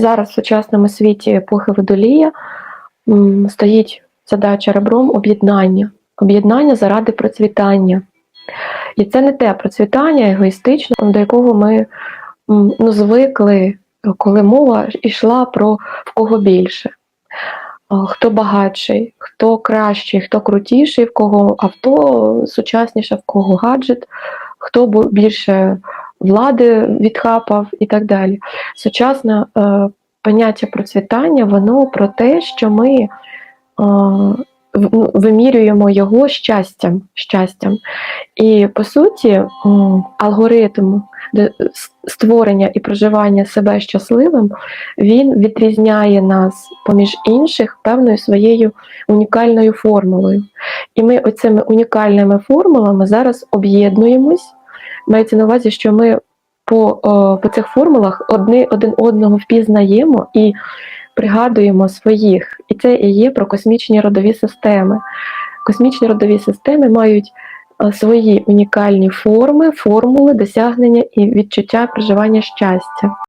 зараз в сучасному світі епохи водолія стоїть задача ребром об'єднання. Об'єднання заради процвітання. І це не те процвітання егоїстичне, до якого ми ну, звикли, коли мова йшла про в кого більше. Хто багатший, хто кращий, хто крутіший, в кого авто сучасніше, в кого гаджет, хто більше влади відхапав і так далі. Сучасне е, поняття процвітання, воно про те, що ми е, ну, вимірюємо його щастям. щастям. І по суті, алгоритм створення і проживання себе щасливим, він відрізняє нас поміж інших певною своєю унікальною формулою. І ми оцими унікальними формулами зараз об'єднуємось. Мається на увазі, що ми по, по цих формулах одни один одного впізнаємо і пригадуємо своїх. І це і є про космічні родові системи. Космічні родові системи мають свої унікальні форми, формули досягнення і відчуття проживання щастя.